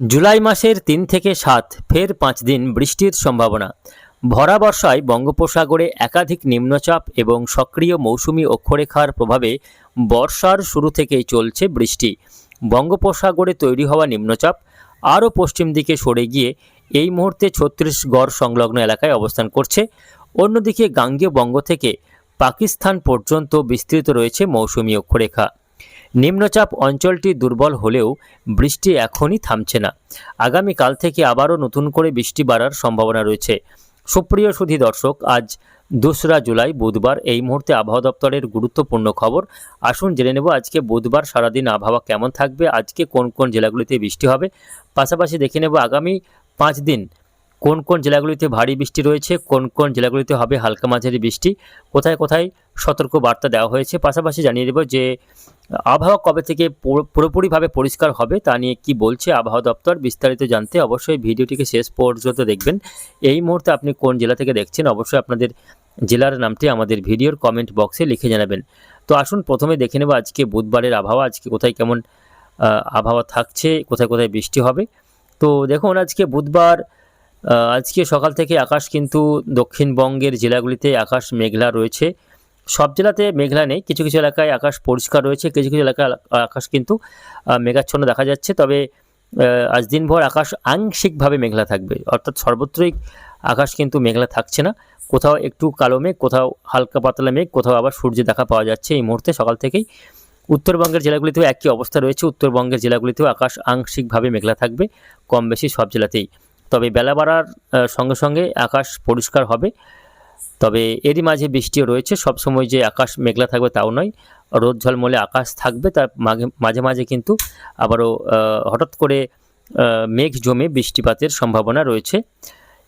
জুলাই মাসের তিন থেকে সাত, ফের পাঁচ দিন বৃষ্টির সম্ভাবনা। ভরা বর্ষায় বঙ্গোপসাগরে একাধিক নিম্নচাপ এবং সক্রিয় মৌসুমি অক্ষরেখার প্রভাবে বর্ষার শুরু থেকেই চলছে বৃষ্টি। বঙ্গোপসাগরে তৈরি হওয়া নিম্নচাপ আরও পশ্চিম দিকে সরে গিয়ে এই মুহূর্তে ছত্রিশগড় সংলগ্ন এলাকায় অবস্থান করছে। অন্যদিকে গাঙ্গেয় বঙ্গ থেকে পাকিস্তান পর্যন্ত বিস্তৃত রয়েছে মৌসুমি অক্ষরেখা। নিম্নচাপ অঞ্চলটি দুর্বল হলেও বৃষ্টি এখনই থামছে না। আগামীকাল থেকে আবারও নতুন করে বৃষ্টি বাড়ার সম্ভাবনা রয়েছে। সুপ্রিয় সুধী দর্শক, আজ দোসরা জুলাই, বুধবার। এই মুহূর্তে আবহাওয়া দপ্তরের গুরুত্বপূর্ণ খবর। আসুন জেনে নেব আজকে বুধবার সারাদিন আবহাওয়া কেমন থাকবে, আজকে কোন কোন জেলাগুলিতে বৃষ্টি হবে। পাশাপাশি দেখে নেব আগামী পাঁচ দিন কোন কোন জেলাগুলিতে ভারী বৃষ্টি রয়েছে, কোন কোন জেলাগুলিতে হবে হালকা মাঝারি বৃষ্টি, কোথায় কোথায় সতর্ক বার্তা দেওয়া হয়েছে, পাশাপাশি জানিয়ে দেব যে, আবহাওয়া কবে থেকে পুরো- পুরোপুরিভাবে পরিষ্কার হবে তা নিয়ে কি বলছে আবহাওয়া দপ্তর বিস্তারিত জানতে অবশ্যই ভিডিওটিকে শেষ পর্যন্ত দেখবেন। এই মুহূর্তে আপনি কোন জেলা থেকে দেখছেন অবশ্যই আপনাদের জেলার নামটি আমাদের ভিডিওর কমেন্ট বক্সে লিখে জানাবেন। তো আসুন প্রথমে দেখে নেব আজকে বুধবারের আবহাওয়া, আজকে কোথায় কেমন আবহাওয়া থাকছে, কোথায় কোথায় বৃষ্টি হবে। তো দেখুন আজকে বুধবার আজকে সকাল থেকে আকাশ কিন্তু দক্ষিণবঙ্গের জেলাগুলিতে আকাশ মেঘলা রয়েছে। সব জেলাতে মেঘলা নেই, কিছু কিছু এলাকায় আকাশ পরিষ্কার রয়েছে, কিছু কিছু এলাকায় আকাশ কিন্তু মেঘাচ্ছন্ন দেখা যাচ্ছে। তবে আজ দিনভর আকাশ আংশিকভাবে মেঘলা থাকবে। অর্থাৎ সর্বত্রই আকাশ কিন্তু মেঘলা থাকছে না। কোথাও একটু কালো মেঘ, কোথাও হালকা পাতলা মেঘ, কোথাও আবার সূর্য দেখা পাওয়া যাচ্ছে এই মুহূর্তে সকাল থেকেই। উত্তরবঙ্গের জেলাগুলিতেও একই অবস্থা রয়েছে। উত্তরবঙ্গের জেলাগুলিতেও আকাশ আংশিকভাবে মেঘলা থাকবে কম বেশি সব জেলাতেই। তবে বেলা বাড়ার সঙ্গে সঙ্গে আকাশ পরিষ্কার হবে। তবে এরই মাঝে বৃষ্টিও রয়েছে। সব সময় যে আকাশ মেঘলা থাকবে তাও নয়, রোদ ঝলমলে আকাশ থাকবে। তার মাঝে মাঝে মাঝে কিন্তু আবারও হঠাৎ করে মেঘ জমে বৃষ্টিপাতের সম্ভাবনা রয়েছে।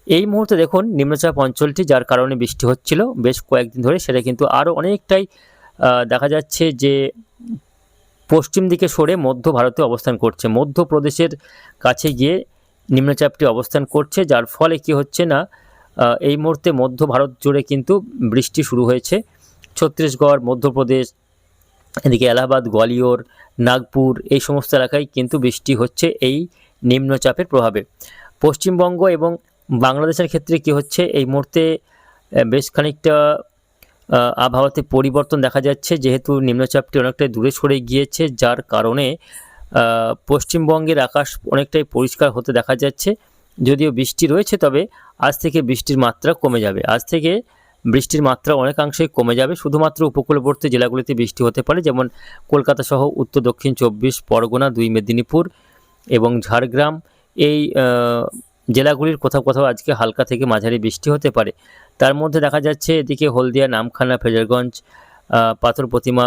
এই মুহূর্তে দেখুন নিম্নচাপ অঞ্চলটি, যার কারণে বৃষ্টি হচ্ছিল বেশ কয়েকদিন ধরে। সেটা কিন্তু আরও অনেকটাই দেখা যাচ্ছে যে পশ্চিম দিকে সরে মধ্য ভারতে অবস্থান করছে। মধ্যপ্রদেশের কাছে গিয়ে নিম্নচাপটি অবস্থান করছে, যার ফলে কি হচ্ছে না এই মুহূর্তে মধ্য ভারত জুড়ে কিন্তু বৃষ্টি শুরু হয়েছে। ছত্তিশগড়, মধ্যপ্রদেশ, এদিকে এলাহাবাদ, গোয়ালিয়র, নাগপুর, এই সমস্ত এলাকায় কিন্তু বৃষ্টি হচ্ছে এই নিম্নচাপের প্রভাবে। পশ্চিমবঙ্গ এবং বাংলাদেশের ক্ষেত্রে কি হচ্ছে, এই মুহূর্তে বেশ খানিকটা আবহাওয়াতে পরিবর্তন দেখা যাচ্ছে, যেহেতু নিম্নচাপটি অনেকটাই দূরে সরে গিয়েছে, যার কারণে পশ্চিমবঙ্গের আকাশ অনেকটাই পরিষ্কার হতে দেখা যাচ্ছে। যদিও বৃষ্টি রয়েছে, তবে আজ থেকে বৃষ্টির মাত্রা কমে যাবে। আজ থেকে বৃষ্টির মাত্রা অনেকাংশেই কমে যাবে। শুধুমাত্র উপকূলবর্তী জেলাগুলিতে বৃষ্টি হতে পারে, যেমন কলকাতা সহ উত্তর, দক্ষিণ চব্বিশ, পরগনা, দুই মেদিনীপুর এবং ঝাড়গ্রাম। এই জেলাগুলির কোথাও কোথাও আজকে হালকা থেকে মাঝারি বৃষ্টি হতে পারে। তার মধ্যে দেখা যাচ্ছে এদিকে হলদিয়া, নামখানা, ফেজারগঞ্জ পাথর প্রতিমা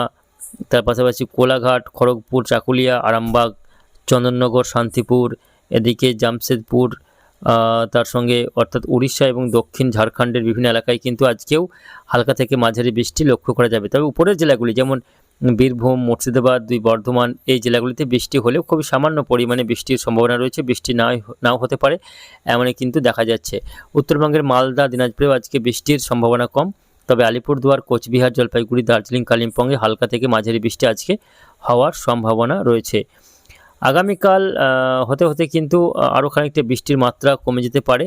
তার পাশাপাশি কোলাঘাট, খড়গপুর, চাকুলিয়া, আরামবাগ, চন্দননগর, শান্তিপুর, এদিকে জামশেদপুর তার সঙ্গে অর্থাৎ উড়িষ্যা এবং দক্ষিণ ঝাড়খণ্ডের বিভিন্ন এলাকায় কিন্তু আজকেও হালকা থেকে মাঝারি বৃষ্টি লক্ষ্য করা যাবে। তবে উপরের জেলাগুলি যেমন বীরভূম, মুর্শিদাবাদ, দুই বর্ধমান, এই জেলাগুলিতে বৃষ্টি হলেও খুবই সামান্য পরিমাণে বৃষ্টির সম্ভাবনা রয়েছে। বৃষ্টি না নাও হতে পারে, এমনই কিন্তু দেখা যাচ্ছে। উত্তরবঙ্গের মালদা, দিনাজপুরেও আজকে বৃষ্টির সম্ভাবনা কম। তবে আলিপুরদুয়ার, কোচবিহার, জলপাইগুড়ি, দার্জিলিং, কালিম্পংয়ে হালকা থেকে মাঝারি বৃষ্টি আজকে হওয়ার সম্ভাবনা রয়েছে। আগামীকাল হতে হতে কিন্তু আরও খানিকটা বৃষ্টির মাত্রা কমে যেতে পারে।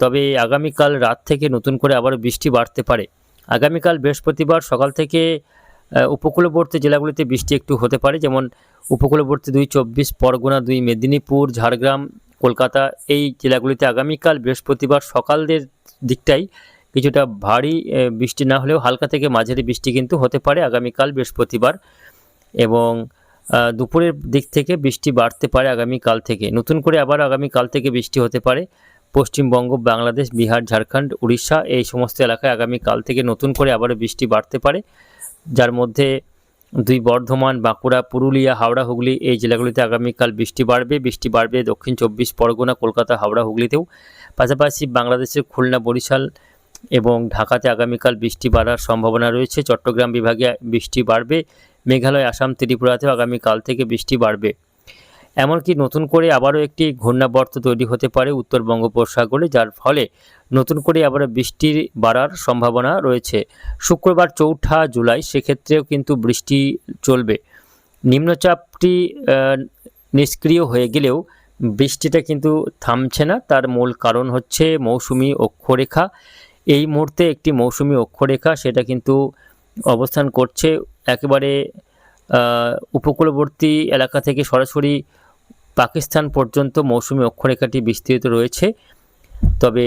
তবে আগামীকাল রাত থেকে নতুন করে আবার বৃষ্টি বাড়তে পারে। আগামীকাল বৃহস্পতিবার সকাল থেকে উপকূলবর্তী জেলাগুলিতে বৃষ্টি একটু হতে পারে, যেমন উপকূলবর্তী দুই চব্বিশ, পরগনা দুই, মেদিনীপুর, ঝাড়গ্রাম, কলকাতা, এই জেলাগুলিতে আগামীকাল বৃহস্পতিবার সকালের দিকটাই কিছুটা ভারী বৃষ্টি না হলেও হালকা থেকে মাঝারি বৃষ্টি কিন্তু হতে পারে আগামীকাল বৃহস্পতিবার এবং দুপুরের দিক থেকে বৃষ্টি বাড়তে পারে আগামীকাল থেকে। নতুন করে আবার আগামীকাল থেকে বৃষ্টি হতে পারে। পশ্চিমবঙ্গ, বাংলাদেশ, বিহার, ঝাড়খণ্ড, উড়িষ্যা এই সমস্ত এলাকায় আগামীকাল থেকে নতুন করে আবারও বৃষ্টি বাড়তে পারে। যার মধ্যে দুই বর্ধমান, বাঁকুড়া, পুরুলিয়া, হাওড়া, হুগলি এই জেলাগুলিতে আগামীকাল বৃষ্টি বাড়বে। বৃষ্টি বাড়বে দক্ষিণ চব্বিশ পরগনা, কলকাতা, হাওড়া, হুগলিতেও। পাশাপাশি বাংলাদেশের খুলনা, বরিশাল এবং ঢাকাতে আগামীকাল বৃষ্টি বাড়ার সম্ভাবনা রয়েছে। চট্টগ্রাম বিভাগে বৃষ্টি বাড়বে। মেঘালয়, আসাম, ত্রিপুরাতেও আগামীকাল থেকে বৃষ্টি বাড়বে। এমনকি নতুন করে আবারও একটি ঘূর্ণাবর্ত তৈরি হতে পারে উত্তর বঙ্গোপসাগরে, যার ফলে নতুন করে আবারও বৃষ্টির বাড়ার সম্ভাবনা রয়েছে। শুক্রবার চৌঠা জুলাই সেক্ষেত্রেও কিন্তু বৃষ্টি চলবে। নিম্নচাপটি নিষ্ক্রিয় হয়ে গেলেও বৃষ্টিটা কিন্তু থামছে না। তার মূল কারণ হচ্ছে মৌসুমি অক্ষরেখা। এই মুহূর্তে একটি মৌসুমি অক্ষরেখা সেটা কিন্তু অবস্থান করছে একেবারে উপকূলবর্তী এলাকা থেকে সরাসরি পাকিস্তান পর্যন্ত মৌসুমি অক্ষরেখাটি বিস্তৃত রয়েছে। তবে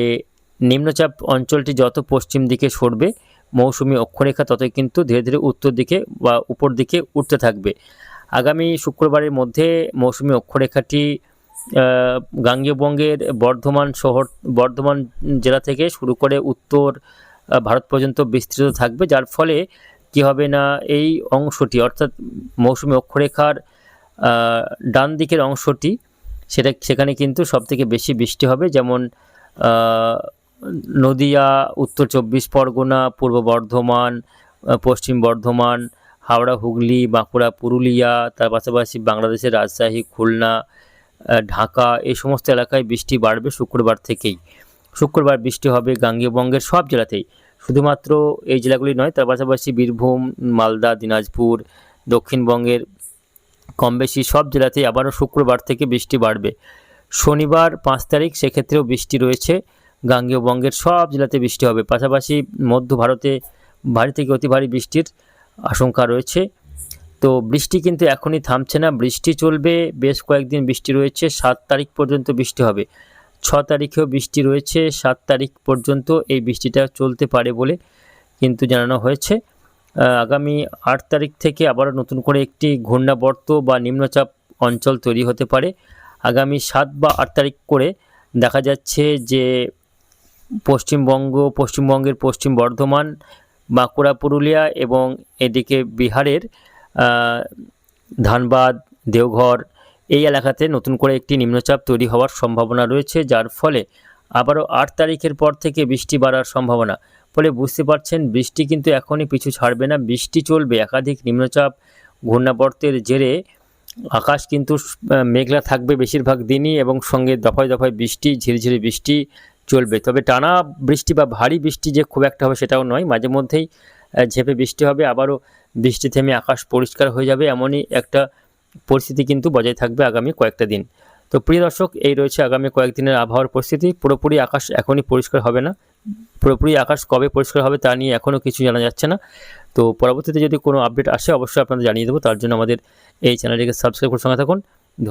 নিম্নচাপ অঞ্চলটি যত পশ্চিম দিকে সরবে, মৌসুমি অক্ষরেখা ততই কিন্তু ধীরে ধীরে উত্তর দিকে বা উপর দিকে উঠতে থাকবে। আগামী শুক্রবারের মধ্যে মৌসুমি অক্ষরেখাটি আহ, গাঙ্গেয়বঙ্গের বর্ধমান শহর বর্ধমান জেলা থেকে শুরু করে উত্তর ভারত পর্যন্ত বিস্তৃত থাকবে। যার ফলে কি হবে না এই অংশটি অর্থাৎ মৌসুমি অক্ষরেখার ডান দিকের অংশটি সেটা সেখানে কিন্তু সবথেকে বেশি বৃষ্টি হবে। যেমন নদিয়া উত্তর চব্বিশ পরগনা পূর্ব বর্ধমান পশ্চিম বর্ধমান হাওড়া হুগলি বাঁকুড়া পুরুলিয়া তার পাশাপাশি বাংলাদেশের রাজশাহী খুলনা ঢাকা, এই সমস্ত এলাকায় বৃষ্টি বাড়বে শুক্রবার থেকেই। শুক্রবার বৃষ্টি হবে গাঙ্গেয়বঙ্গের সব জেলাতেই। শুধুমাত্র এই জেলাগুলি নয়, তার পাশাপাশি বীরভূম, মালদা, দিনাজপুর, দক্ষিণবঙ্গের কম বেশি সব জেলাতেই আবারও শুক্রবার থেকে বৃষ্টি বাড়বে। শনিবার পাঁচ তারিখ সেক্ষেত্রেও বৃষ্টি রয়েছে, গাঙ্গেয়বঙ্গের সব জেলাতে বৃষ্টি হবে। পাশাপাশি মধ্য ভারতে ভারী থেকে অতি ভারী বৃষ্টির আশঙ্কা রয়েছে। তো বৃষ্টি কিন্তু এখনই থামছে না, বৃষ্টি চলবে, বেশ কয়েকদিন বৃষ্টি রয়েছে, সাত তারিখ পর্যন্ত বৃষ্টি হবে। ছ তারিখেও বৃষ্টি রয়েছে, সাত তারিখ পর্যন্ত এই বৃষ্টিটা চলতে পারে বলে কিন্তু জানানো হয়েছে। আগামী আট তারিখ থেকে আবারও নতুন করে একটি ঘূর্ণাবর্ত বা নিম্নচাপ অঞ্চল তৈরি হতে পারে। আগামী সাত বা আট তারিখ করে দেখা যাচ্ছে যে পশ্চিমবঙ্গ, পশ্চিমবঙ্গের পশ্চিম বর্ধমান, বাঁকুড়া, পুরুলিয়া এবং এদিকে বিহারের ধানবাদ, দেওঘর এই এলাকাতে নতুন করে একটি নিম্নচাপ তৈরি হওয়ার সম্ভাবনা রয়েছে, যার ফলে আবারও আট তারিখের পর থেকে বৃষ্টি বাড়ার সম্ভাবনা। ফলে বুঝতে পারছেন, বৃষ্টি কিন্তু এখনই পিছু ছাড়বে না, বৃষ্টি চলবে, একাধিক নিম্নচাপ, ঘূর্ণাবর্তের জেরে আকাশ কিন্তু মেঘলা থাকবে বেশিরভাগ দিনই এবং সঙ্গে দফায় দফায় বৃষ্টি, ঝিরিঝিরি বৃষ্টি চলবে। তবে টানা বৃষ্টি বা ভারী বৃষ্টি যে খুব একটা হবে সেটাও নয়, মাঝে মধ্যেই ঝেঁপে বৃষ্টি হবে, আবারও বৃষ্টি থেমে আকাশ পরিষ্কার হয়ে যাবে এমনই একটা পরিস্থিতি কিন্তু বজায় থাকবে আগামী কয়েকটা দিন। তো প্রিয় দর্শক, এই রয়েছে আগামী কয়েকদিনের আবহাওয়ার পরিস্থিতি। পুরোপুরি আকাশ এখনই পরিষ্কার হবে না। পুরোপুরি আকাশ কবে পরিষ্কার হবে তা নিয়ে এখনও কিছু জানা যাচ্ছে না। তো পরবর্তীতে যদি কোনো আপডেট আসে, অবশ্যই আপনাদের জানিয়ে দেবো। তার জন্য আমাদের এই চ্যানেলটিকে সাবস্ক্রাইব করে সঙ্গে থাকুন।